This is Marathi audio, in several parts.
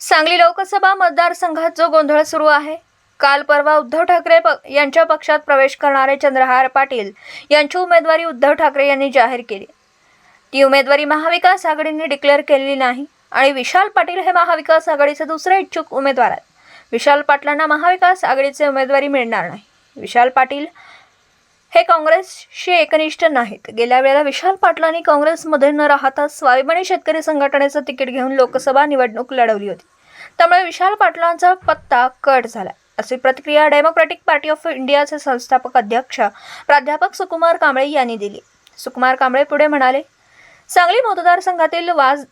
सांगली लोकसभा मतदारसंघात जो गोंधळ सुरू आहे काल परवा उद्धव ठाकरे प यांच्या पक्षात प्रवेश करणारे चंद्रहार पाटील यांची उमेदवारी उद्धव ठाकरे यांनी जाहीर केली. ती उमेदवारी महाविकास आघाडीने डिक्लेअर केलेली नाही आणि विशाल पाटील हे महाविकास आघाडीचे दुसरे इच्छुक उमेदवार आहेत. विशाल पाटलांना महाविकास आघाडीचे उमेदवारी मिळणार नाही. विशाल पाटील हे काँग्रेसशी एकनिष्ठ नाहीत. गेल्या वेळेला विशाल पाटलांनी काँग्रेसमध्ये न राहता स्वाभिमानी शेतकरी संघटनेचं तिकीट घेऊन लोकसभा निवडणूक लढवली होती. त्यामुळे विशाल पाटलांचा पत्ता कट झाला अशी प्रतिक्रिया डेमोक्रॅटिक पार्टी ऑफ इंडियाचे संस्थापक अध्यक्ष प्राध्यापक सुकुमार कांबळे यांनी दिली. सुकुमार कांबळे पुढे म्हणाले सांगली मतदारसंघातील वाज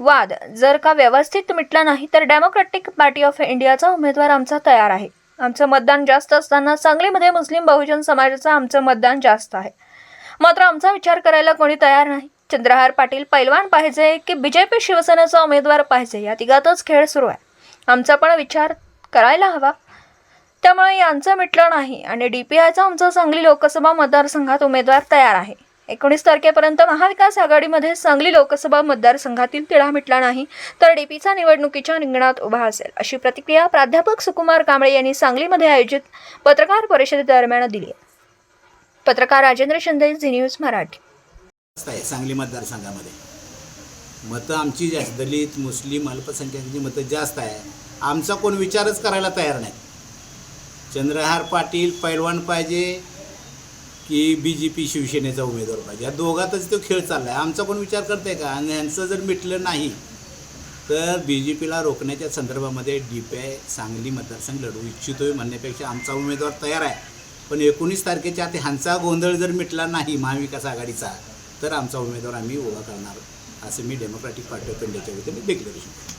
वाद जर का व्यवस्थित मिटला नाही तर डेमोक्रॅटिक पार्टी ऑफ इंडियाचा उमेदवार आमचा तयार आहे. आमचं मतदान जास्त असताना सांगलीमध्ये मुस्लिम बहुजन समाजाचं आमचं मतदान जास्त आहे. मात्र आमचा विचार करायला कोणी तयार नाही. चंद्रहार पाटील पैलवान पाहिजे की बीजेपी शिवसेनेचा उमेदवार पाहिजे? या तिघातच खेळ सुरू आहे. आमचा पण विचार करायला हवा. त्यामुळे यांचं मिटलं नाही आणि डी पी आयचा आमचा सांगली लोकसभा मतदारसंघात उमेदवार तयार आहे. एकोणीस तारखेपर्यंत महाविकास आघाडीमध्ये सांगली लोकसभा मतदारसंघातील तिढा मिटला नाही तर डीपीचा निवडणुकीच्या रिंगणात उभा असेल अशी प्रतिक्रिया प्राध्यापक सुकुमार कांबळे यांनी सांगलीमध्ये आयोजित पत्रकार परिषदेदरम्यान दिली पत्रकार राजेंद्र शिंदे झी न्यूज मराठी. आहे सांगली मतदारसंघामध्ये. मतं आमची जास्त दलित मुस्लिम अल्पसंख्याकांची मतं जास्त आहे. आमचा कोण विचारच करायला तयार नाही. चंद्रहार पाटील पैलवान पाहिजे की बी जे पी शिवसेनेचा उमेदवार पाहिजे? या दोघातच तो खेळ चालला आहे आमचा कोण विचार करते का? आणि ह्यांचं जर मिटलं नाही तर बी जे पीला रोखण्याच्या संदर्भामध्ये डी पी आय सांगली मतदारसंघ लढवू इच्छितोय म्हणण्यापेक्षा आमचा उमेदवार तयार आहे. पण एकोणीस तारखेच्या आधी ह्यांचा गोंधळ जर मिटला नाही महाविकास आघाडीचा तर आमचा उमेदवार आम्ही उभा करणार. असं मी डेमोक्रॅटिक पार्टी ऑफ इंडियाच्या वतीने डिक्लेरेशन